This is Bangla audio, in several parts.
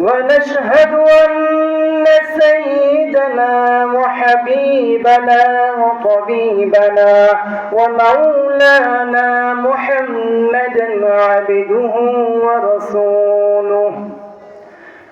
ونشهد أن سيدنا وحبيبنا وطبيبنا ومولانا محمدا عبده ورسوله.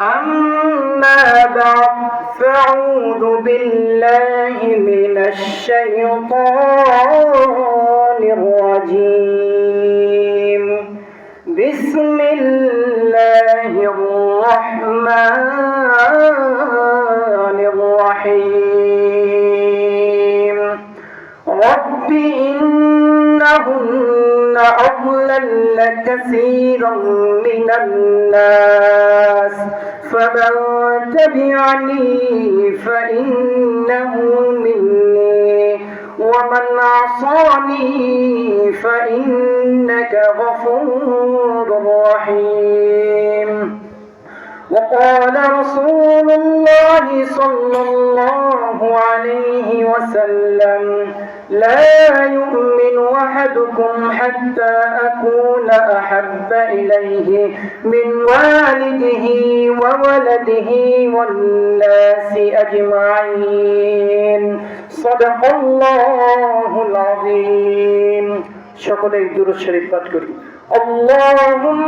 أما بعد فأعوذ بالله من الشيطان الرجيم. بسم الله الرحمن الرحيم. رب إنهن أضلل كثيرا من الناس. فمن تبعني فإنه مني. ومن عصاني فإنك غفور رحيم. وقال رسول الله صلى الله عليه وسلم لا يؤمن أحدكم حتى أكون أحب إليه من والده وولده والناس أجمعين. صدق الله العظيم شكرا لك دور الشريف اللهم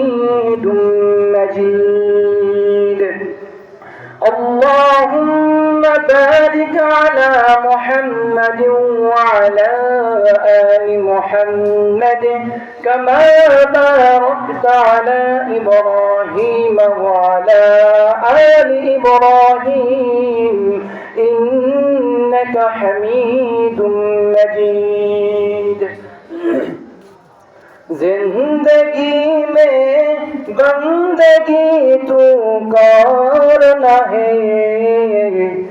وبارك على محمد وعلى آل محمد كما باركت على إبراهيم وعلى آل إبراهيم إنك حميد مجيد. زندگی میں گندگی تو کار ہے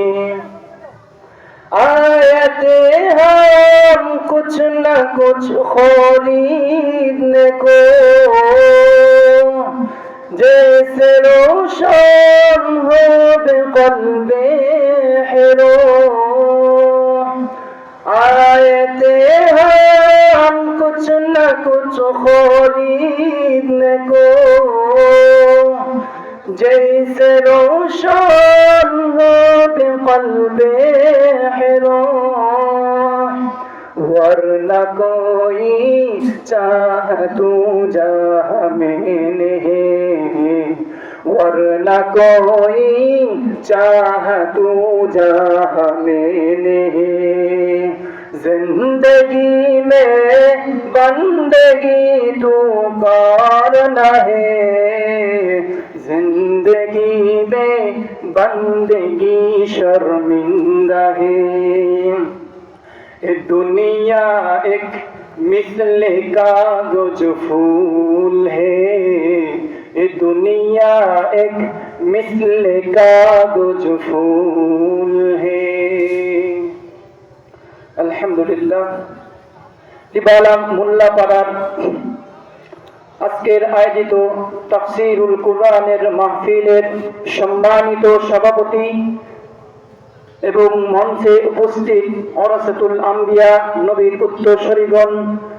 आयते हम कुछ न कुछ खरीदने को जैसे रोशन हो बेकल्बे हेरो आयते हम कुछ न कुछ खरीदने को जैसे रोशन हो बेकल्बे हेरो। वरना कोई चाह तू जा मैंने वरना कोई चाह तू जा मैंने ज़िंदगी में बंदगी तू करना है। বন্দেগি শর্মিন্দা হে এ দুনিয়া এক মিসলে কাগজ ফুল হে এ দুনিয়া এক মিসলে কাগজ ফুল হে আলহামদুলিল্লাহ মোল্লাপাড়ার আজকের আয়োজিত তাফসিরুল কুরআনের মাহফিলের সম্মানিত সভাপতি এবং মঞ্চে উপস্থিত অরাসাতুল আম্বিয়া, নবীর উত্তরসরিগণ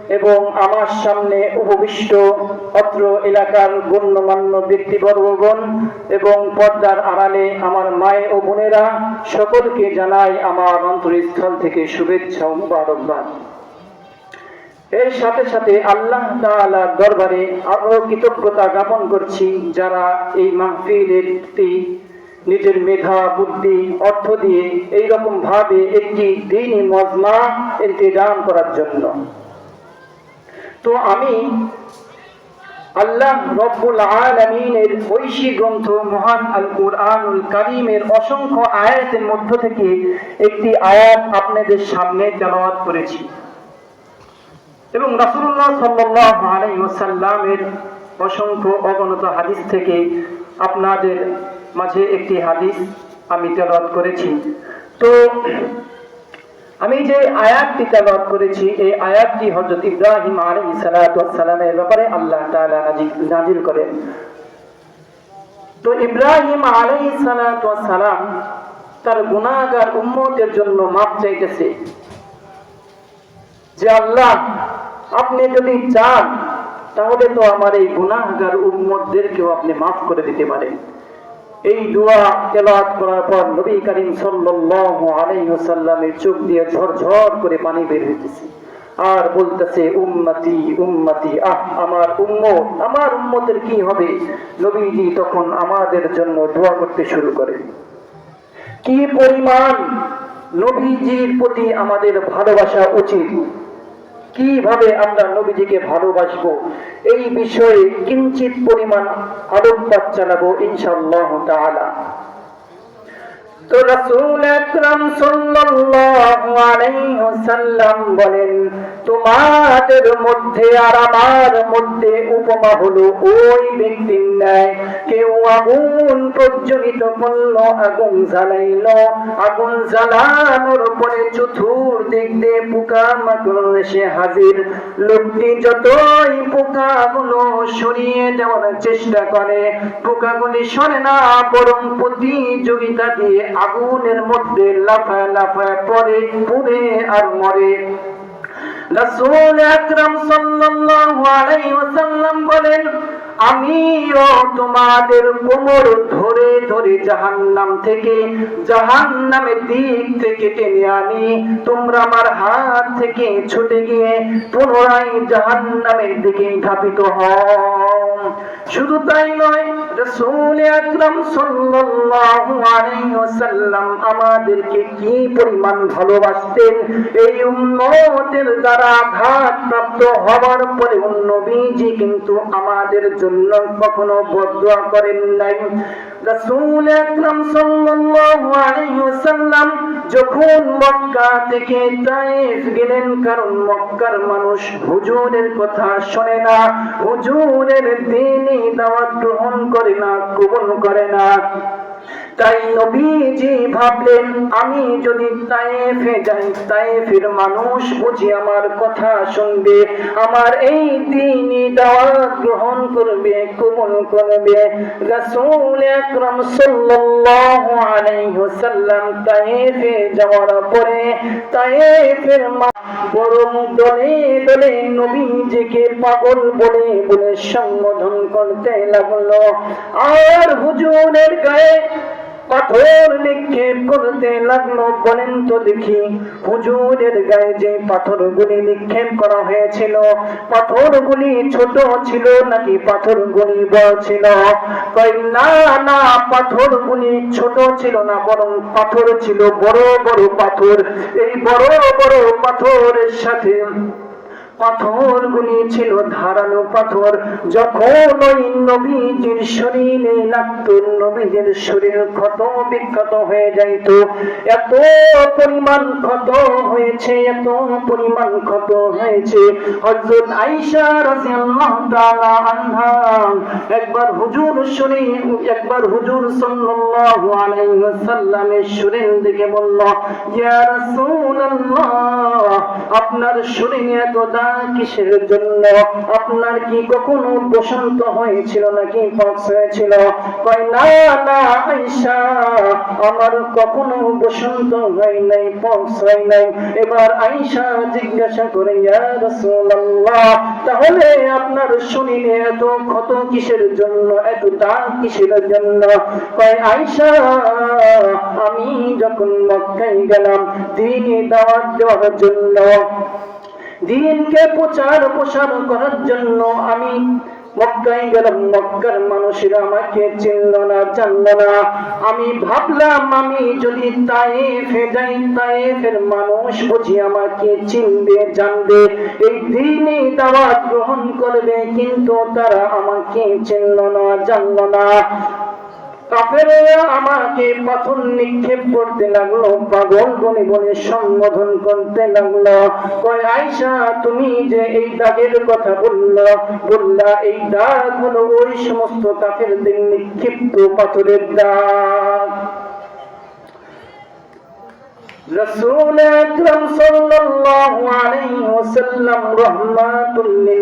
এবং আমার সামনে উপবিষ্ট অত্র এলাকার গণ্যমান্য ব্যক্তিবর্গগণ এবং পর্দার আড়ালে আমার মায়ে ও বোনেরা, সকলকে জানাই আমার অন্তরস্থল থেকে শুভেচ্ছা ও মুবারকবাদ। এর সাথে সাথে আল্লাহ দরবারে আরও কৃতজ্ঞতা জ্ঞাপন করছি যারা এই মাহফিলের নিজের মেধা, বুদ্ধি, অর্থ দিয়ে এইরকম ভাবে একটি দিনই মজমা ইন্তজাম করার জন্য। তো আমি আল্লাহ রব্বুল আলামিনের ঐশী গ্রন্থ মহান আল কুরআনুল কারীমের অসংখ্য আয়াতের মধ্য থেকে একটি আয়াত আপনাদের সামনে তেলাওয়াত করেছি। এবং আলাইহি ওয়াসাল্লামের অসংখ্য অগণিত হাদিস থেকে আপনাদের মাঝে একটি হাদিস আমি তেলাওয়াত করেছি। তো, আমি যে আয়াতটি তেলাওয়াত করেছি, এই আয়াতটি হযরত ইব্রাহিম আলাইহিস সালাতু ওয়াস সালামের ব্যাপারে আল্লাহ নাজিল করেন। তো ইব্রাহিম সালাতু সালাম তার গুনাহগার উম্মতের জন্য মাপ চাইতেছে যে আল্লাহ আপনি যদি চান, তাহলে তো আমার এই গুনাহগার উম্মতদেরকেও আপনি মাফ করে দিতে পারেন। এই দোয়া তেলাওয়াত করার পর নবী করিম সাল্লাল্লাহু আলাইহি ওয়াসাল্লামের চোখ দিয়ে ঝরঝর করে পানি বের হইতেছে। আর বলতেছে, উম্মতি উম্মতি, আহ, আমার উম্মত, আমার উম্মতের কি হবে? নবীজি তখন আমাদের জন্য দোয়া করতে শুরু করে কি পরিমাণ নবীজির প্রতি আমাদের ভালোবাসা উচিত? কীভাবে আমরা নবীজিকে ভালোবাসবো? এই বিষয়ে কিঞ্চিত পরিমাণ আলোকপাত চালাবো ইনশাআল্লাহ তাআলা। তো রাসূল আকরাম সাল্লাল্লাহু আলাইহি বলেন, তোমাদের মধ্যে আর আমার মধ্যে উপমা হলো ওই ব্যক্তির ন্যায়। কেউ আগুন প্রজ্বলিত করল, আগুন জ্বালাইলো। আগুন জ্বালানোর পরে পোকা মাকড় হাজির। লোকটি যতই পোকাগুলো সরিয়ে দেওয়ার চেষ্টা করে, পোকাগুলি সরে না, বরং প্রতিযোগিতা দিয়ে আগুনের মধ্যে লাফায় লাফায় পরে পুড়ে আর মরে। রাসূল আকরাম সাল্লাল্লাহু আলাইহি ওয়াসাল্লাম বলেন, আমিও তোমাদের কোমর ধরে ধরে জাহান্নাম থেকে, জাহান্নামের দিক থেকে টেনে আনি। তোমরা আমার হাত থেকে ছুটে গিয়ে পুনরায় জাহান্নামের দিকে ধাপিত হও। শুধু তাই নয় রাসূল আকরাম সাল্লাল্লাহু আমাদেরকে কি পরিমাণ ভালোবাসতেন? এই উম্মতের দ্বারা আঘাত প্রাপ্ত হওয়ার পরে নবীজি কিন্তু আমাদের জন্য কখনো বদুয়া করেন নাই। আকরাম সাল্লাল্লাহু আলাইহি ওয়াসাল্লাম যখন মক্কা থেকে তায়েফ গেলেন, কারণ মক্কার মানুষ হুজুরের কথা শোনে না, হুজুরের দিনই দাওয়াত গ্রহণ করে না, কবুল করে না। তাই নবীজি ভাবলেন, আমি যদি যাই মানুষ বুঝি আমার কথা শুনবে, আমার এই দাওয়াত গ্রহণ করবে, কবুল করবে। রাসূল আকরাম সাল্লাল্লাহু আলাইহি ওয়াসাল্লাম যাওয়ার পরে বরং দলে দলে নবীজিকে পাগল বলে বলে সম্বোধন করতে লাগল। আর হুজুরের গায়ে পাথর নিক্ষেপ করতে লাগল, বলেন তো দেখি। হুজুরের গায়ে যে পাথরগুলি নিক্ষেপ করা হয়েছিল, পাথরগুলি ছোট ছিল নাকি পাথরগুলি বড় ছিল? কই না না, পাথরগুলি ছোট ছিল না, বরং পাথর ছিল। বড় বড় পাথর। এই বড় বড় পাথরের সাথে পাথরগুলি ছিল ধারালো পাথর। যখন ওই নবীজির শরীরে লাগতো, নবীজির শরীর ক্ষত বিক্ষত হয়ে যাইত। এত পরিমাণ ক্ষত হয়েছে, এত পরিমাণ ক্ষত হয়েছে। হযরত আয়েশা রাদিয়াল্লাহু একবার হুজুর শরীর একবার হুজুর সাল্লাল্লাহু আলাইহি ওয়াসাল্লামের শরীর দিকে বলল, ইয়া রাসূলুল্লাহ, আপনার শরীরে এত গুণা কিসের জন্য? আপনার কি কখনো বসন্ত হয়েছিল নাকি হয়েছিল? কয়, না না আইসা আমার কখনো বসন্ত হয় নাই হয় নাই। এবার আইসা জিজ্ঞাসা করে তাহলে আপনার শরীরে এত ক্ষত কিসের জন্য, এত দাগ কিসের জন্য? কয় আইসা আমি যখন মক্কায় গেলাম, দিনে দাওয়াত দেওয়ার জন্য দিনকে প্রচার প্রসার করার জন্য আমি মক্কায় গেলাম। মক্কার মানুষেরা আমাকে চিনল না, জানল না। আমি ভাবলাম, আমি যদি তাইফে যাই তাইফের মানুষ বুঝি আমাকে চিনবে, জানবে। এই দিনে দাওয়াত গ্রহণ করবে, কিন্তু তারা আমাকে চিনল না, জানল না। কাফেরেরা আমাকে পাথর নিক্ষেপ করতে লাগল। পাগল বলে বলে সম্বোধন করতে লাগল। কয় আয়সা তুমি যে এই দাগের কথা বলল, বললা, এই দাগ হলো ওই সমস্ত কাফেরদের নিক্ষিপ্ত পাথরের দাগ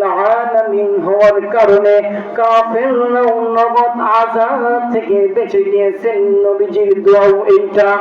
আলামিন হওয়ার কারণে আযাব থেকে বেঁচে গিয়েছেন। নবীজির দোয়াও এইটা।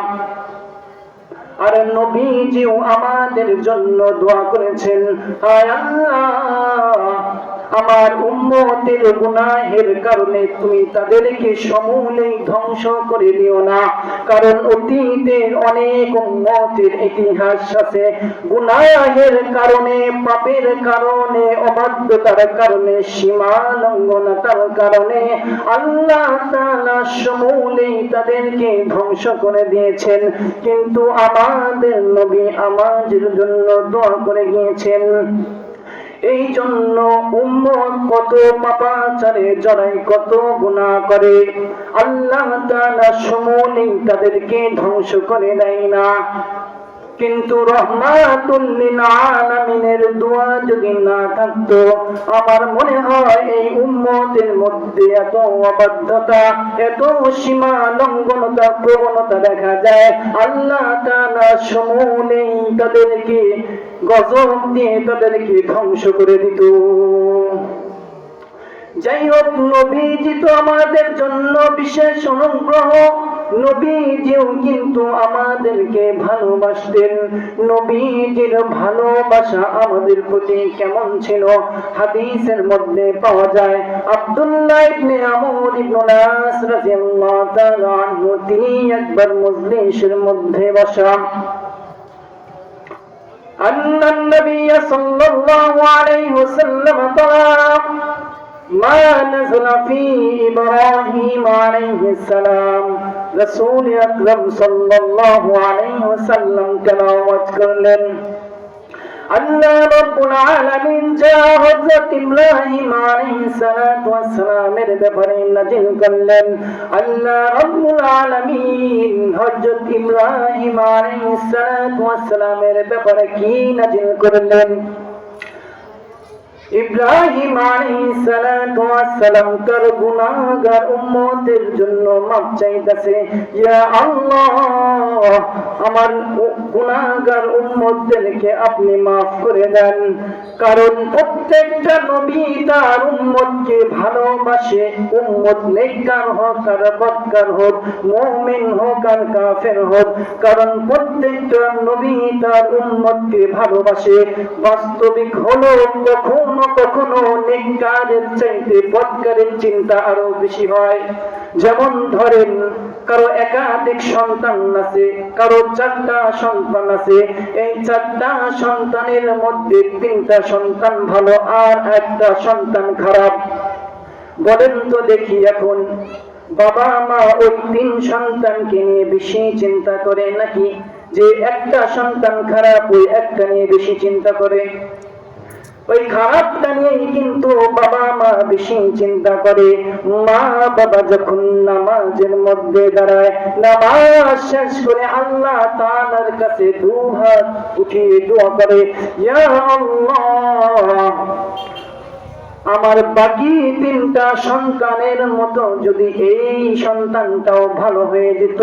আর নবীজিও আমাদের জন্য দোয়া করেছেন। হায় আল্লাহ! আমার উম্মতের গুনাহের কারণে তুমি তাদেরকে সমূলেই ধ্বংস করে দিও না। কারণ অতীতের অনেক উম্মতের ইতিহাস আছে। গুনাহের কারণে, পাপের কারণে, অবাধ্যতার কারণে, সীমা লঙ্ঘনতার কারণে আল্লাহ তাআলা সমূলেই তাদেরকে ধ্বংস করে দিয়েছেন। কিন্তু আমাদের নবী আমাদের জন্য দোয়া করে গিয়েছেন। এই জন্য উম্মত কত পাপাচারে জড়াই কত গুণা করে। আল্লাহ তাআলা সমূলেই তাদেরকে ধ্বংস করে দেয় না। কিন্তু আলামিনের দোয়া যদি না থাকতো, আমার মনে হয় এই উম্মতের মধ্যে এত অবাধ্যতা, এত সীমা লঙ্ঘনতা, প্রবণতা দেখা যায়। আল্লাহ তাআলা সমূলেই তাদেরকে গজব দিয়ে তাদেরকে ধ্বংস করে দিত। যাই হোক নবীজি তো আমাদের জন্য বিশেষ অনুগ্রহ। নবীজিও কিন্তু আমাদেরকে ভালোবাসতেন নবীজির ভালোবাসা আমাদের প্রতি কেমন ছিল হাদিসের মধ্যে পাওয়া যায় আব্দুল্লাহ ইবনে আমর ইবনে নাস রাদিয়াল্লাহু তাআলা আনহু তিনি একবার মজলিসের মধ্যে বসা أن النبي صلى الله عليه وسلم طلع ما نزل في إبراهيم عليه السلام رسول أكرم صلى الله عليه وسلم تلاوت করলেন আল্লাহ রব্বুল আলামিন যা হযরত ইব্রাহিম আলাইহিস সালাতু ওয়াস সালামের ব্যাপারে নাযিল করলেন আল্লাহ রব্বুল আলামিন হযরত ইব্রাহিম আলাইহিস সালাতু ওয়াস সালামের ব্যাপারে কি নাযিল করলেন ইব্রাহিম আলাইহিস সালাতু ওয়াস সালাম তার গুনাহগার উম্মতের জন্য মাপ চাইতেছে আমার গুনাহগার উম্মতদেরকে আপনি মাফ করে দেন। কারণ প্রত্যেকটা নবী তার উম্মতকে ভালোবাসে। উম্মত নেককার হোক আর বদকার হোক, মুমিন হোক আর কাফের হোক, কারণ প্রত্যেকটা নবী তার উম্মতকে ভালোবাসে। বাস্তবিক হলো কখনো কখনো নেককারের চাইতে বদকারের চিন্তা আরও বেশি হয়। যেমন ধরেন, কারও একাধিক সন্তান আছে, কারও চারটা সন্তান আছে। এই চারটা সন্তানের মধ্যে তিনটা সন্তান ভালো আর একটা সন্তান খারাপ। বলেন তো দেখি এখন, বাবা মা ওই তিন সন্তানকে নিয়ে বেশি চিন্তা করে নাকি? যে একটা সন্তান খারাপ, ওই একটা নিয়ে বেশি চিন্তা করে। ওই খারাপটা নিয়েই কিন্তু বাবা মা বেশি চিন্তা করে। মা বাবা যখন নামাজের মধ্যে দাঁড়ায়, নামাজ শেষ করে আল্লাহ তাআলার কাছে দু হাত উঠিয়ে দোয়া করে আমার বাকি তিনটা সন্তানের মতো যদি এই সন্তানটাও ভালো হয়ে যেত,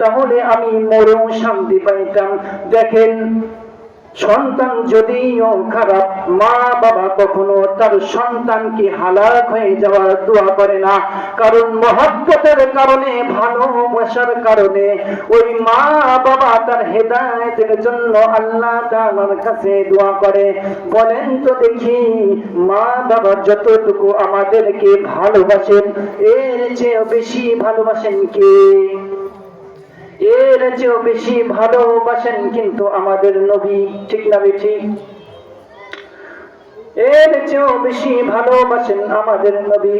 তাহলে আমি মরেও শান্তি পাইতাম। দেখেন সন্তান যদিও খারাপ, মা বাবা কখনো তার সন্তানকে হালাক হয়ে যাওয়ার দোয়া করে না। কারণ মহাব্বতের কারণে, ভালোবাসার কারণে ওই মা বাবা তার হেদায়েতের জন্য আল্লাহ তাআলার কাছে দোয়া করে। বলেন তো দেখি, মা বাবা যতটুকু আমাদেরকে ভালোবাসেন, এর চেয়ে বেশি ভালোবাসেন কে? এর চেয়েও বেশি ভালোবাসেন কিন্তু আমাদের নবী, ঠিক না ঠিক এর চেয়েও বেশি ভালোবাসেন আমাদের নবী।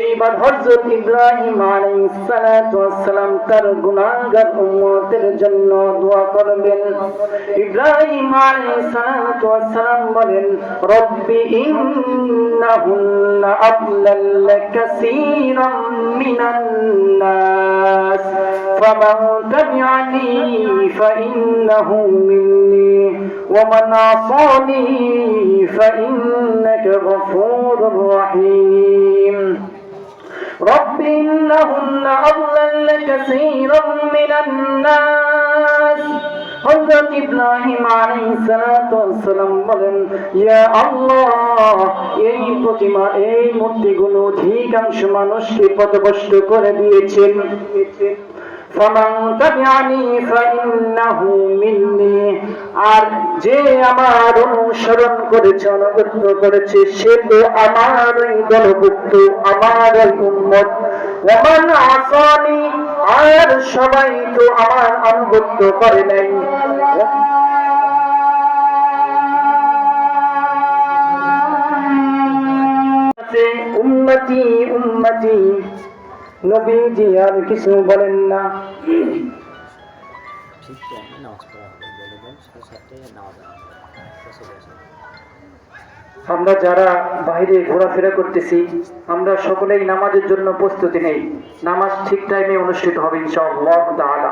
এইবার হযরত ইব্রাহিম আলাইহিস সালাতু ওয়াস সালাম তার গুনাহগার উম্মতের জন্য দোয়া করবেন ইব্রাহিম আলাইহিস সালাতু ওয়াস সালাম বলেন রব্বি ইন্নাহুন্না আদলাল কাসীরাম মিনান নাস ফামান তাবি'ানি ফাইন্নাহু মিন্নি ومن عصاني فإنك غفور رحيم رب إنهن أضلل كثيرا من الناس হযরত ইব্রাহিম আলাইহিস সালাতু ওয়াসসালাম বলেন ইয়া আল্লাহ এই প্রতিমা এই মূর্তিগুলো অধিকাংশ মানুষকে পথভ্রষ্ট করে দিয়েছেন ফামান তাবিআনি ফাইন্নাহু মিন্নি আর যে আমার অনুসরণ করেছে, অনুগত করেছে, সে তো আমারই দলভুক্ত, আমারই উম্মত। ওমান আসানি, আর সবাই তো আমার আনুগত্য করে নাই। উম্মতি উম্মতি। নবীজি আর কিছু বলেন না। আমরা যারা বাইরে ঘোরাফেরা করতেছি, আমরা সকলেই নামাজের জন্য প্রস্তুতি নেই। নামাজ ঠিক টাইমে অনুষ্ঠিত হবে, ইনশাআল্লাহ তাআলা।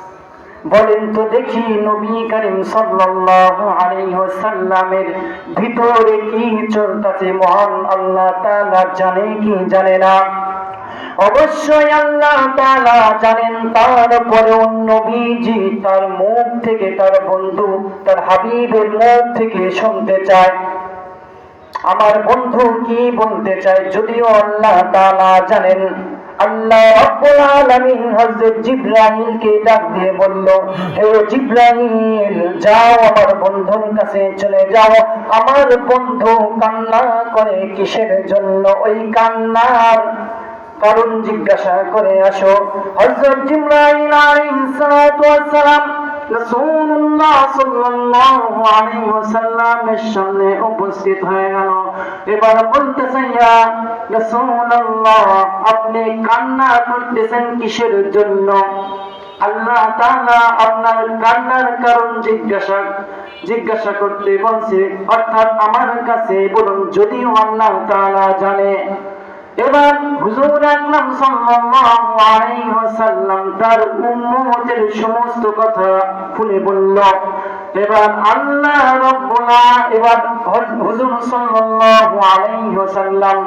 বলেন তো দেখি নবী করিম ওয়াসাল্লামের ভিতরে কি চলতেছে? মহান আল্লাহ তাআলা জানে কি জানে না? অবশ্যই আল্লাহ তাআলা জানেন তারপরে নবীজি তার মুখ থেকে তার বন্ধু, তার হাবিবের মুখ থেকে শুনতে চায়। আমার বন্ধু কি বলতে চায়? যদিও আল্লাহ তাআলা জানেন আল্লাহ যাও আমার বন্ধুর কাছে চলে যাও। আমার বন্ধু কান্না করে কিসের জন্য? ওই কান্নার কারণ জিজ্ঞাসা করে আসো। হযরত জিবরাইল সালাম রাসূলুল্লাহ সাল্লাল্লাহু আলাইহি ওয়াসাল্লামের সামনে উপস্থিত হয়ে গেল। এবার রাসূলুল্লাহ, আপনি কান্না করতেছেন কিসের জন্য? আল্লাহ তাআলা আপনার কান্নার কারণ জিজ্ঞাসা জিজ্ঞাসা করতে বলছে, অর্থাৎ আমার কাছে বলুন, যদিও আল্লাহ তাআলা জানে এবার হুজুর আকরাম সাল্লাল্লাহু আলাইহি ওয়াসাল্লাম তার উম্মতের সমস্ত কথা খুলে বলল, এবার আল্লাহ এবার হুজুর সাল্লাল্লাহু আলাইহি ওয়াসাল্লাম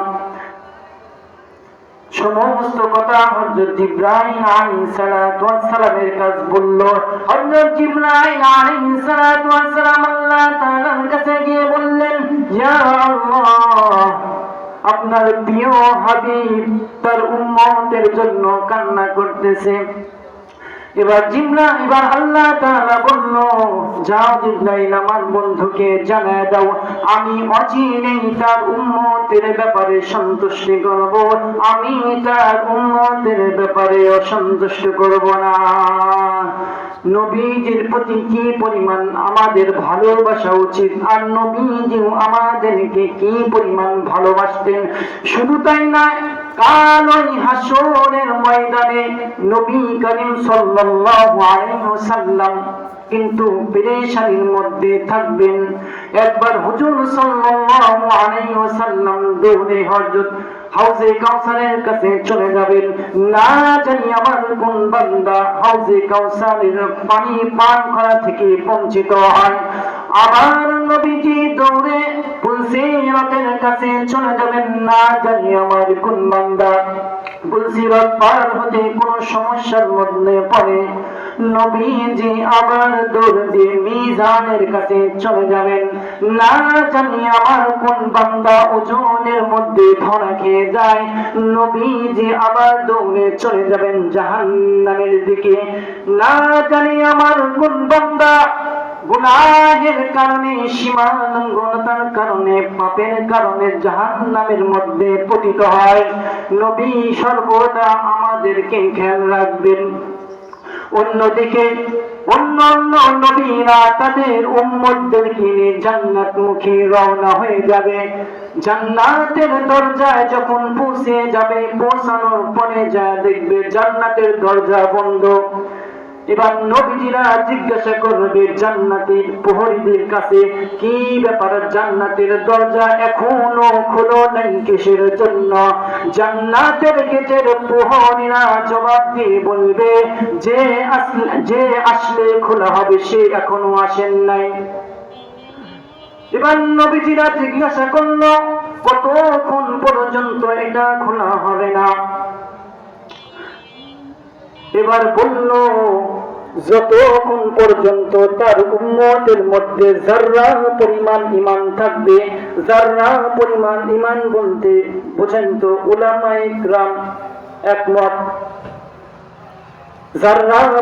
সমস্ত কথা হযরত ইব্রাহিম আলাইহিস সালাতু ওয়াস সালামের কাছে বলল, হযরত ইব্রাহিম আলাইহিস সালাতু ওয়াস সালাম আল্লাহ তাআলার কাছে গিয়ে বললেন, ইয়া আল্লাহ আপনার প্রিয় হাবিব তার উম্মতের জন্য কান্না করতেছে। এবার জিবরা, এবার আল্লাহ তাআলা বলল, যাও জিবরাইল, আমার বন্ধুকে জানায় দাও। আমি অচিরেই তার উম্মতের ব্যাপারে সন্তুষ্ট করব। আমি তার উম্মতের ব্যাপারে অসন্তুষ্ট করব না। নবীজির প্রতি কি পরিমাণ আমাদের ভালোবাসা উচিত? আর নবীজিও আমাদেরকে কি পরিমাণ ভালোবাসতেন? শুধু তাই নয় কাল ওই হাসরের ময়দানে নবী করিম সাল্লাল্লাহু আলাইহি ওয়াসাল্লাম কিন্তু পেরেশানির মধ্যে থাকবেন। একবার হুজুর সাল্লাল্লাহু আলাইহি ওয়াসাল্লাম হযরত হাউজে কাউসারের কাছে চলে যাবেন। না জানি আমার কোন বান্দা হাউজে কাউসারের পানি পান করা থেকে বঞ্চিত হয়। আমার নবীজি দৌড়ে পুলসিরাতের কাছে চলে যাবেন না, জানি আমার কোন বান্দা। পুলসিরাত পার হতে কোনো সমস্যার মধ্যে পড়ে। নবীজি আবার দৌড় দিয়ে মিজানের কাছে চলে যাবেন না, জানি আমার কোন বান্দা ওজনের মধ্যে ধরা খেয়ে যায়। নবীজি আবার দৌড়ে চলে যাবেন জাহান্নামের দিকে। না, জানি আমার কোন বান্দা গুনাহের কারণে কারণে, পাপের কারণে জাহান্নামের মধ্যে পতিত হয়। নবী সর্বদা আমাদেরকে খেয়াল রাখবেন। অন্যদিকে, অন্য অন্য নবীরা তাদের রওনা হয়ে যাবে। জান্নাতের দরজায় যখন পৌঁছে যাবে, পৌঁছানোর পরে যা দেখবে, জান্নাতের দরজা বন্ধ। এবার নবীজিরা জিজ্ঞাসা করবে জান্নাতের প্রহরীদের কাছে, কি ব্যাপার? জান্নাতের দরজা এখনও খোলো নাই কিসের জন্য? জান্নাতের গেটের প্রহরীরা জবাব দিয়ে বলবে, যে আসলে যে আসলে খোলা হবে সে এখনও আসেন নাই। এবার নবীজিরা জিজ্ঞাসা করল, কতক্ষণ পর্যন্ত এটা খোলা হবে না? এবার বলল, যতক্ষণ পর্যন্ত তার উম্মতের মধ্যে জাররা পরিমাণ ইমান থাকবে, যার্রা পরিমাণ ইমান বলতে বোঝেন তো ওলামাই গ্রাম একমত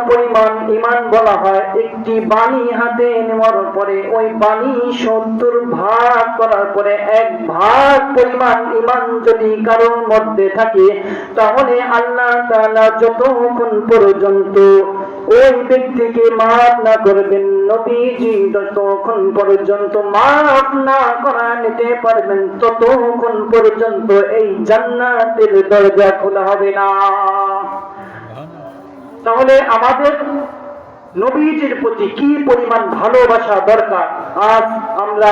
পরিমাণ ইমান বলা হয়, একটি বাণী হাতে নেওয়ার পরে ওই বাণী সত্তর ভাগ করার পরে এক ভাগ পরিমাণ ইমান যদি কারোর মধ্যে থাকে, তাহলে আল্লাহ যতক্ষণ পর্যন্ত ওই ব্যক্তিকে মাফ না করবেন, নবীজি যতক্ষণ পর্যন্ত মাফ না করা নিতে পারবেন, ততক্ষণ পর্যন্ত এই জান্নাতের দরজা খোলা হবে না। তাহলে আমাদের নবীজির প্রতি কি পরিমাণ ভালোবাসা দরকার? আজ আমরা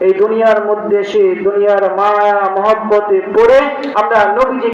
এই দুনিয়ার মধ্যে সে দুনিয়ার মায়া মহব্বতে পড়ে আমরা নবীজি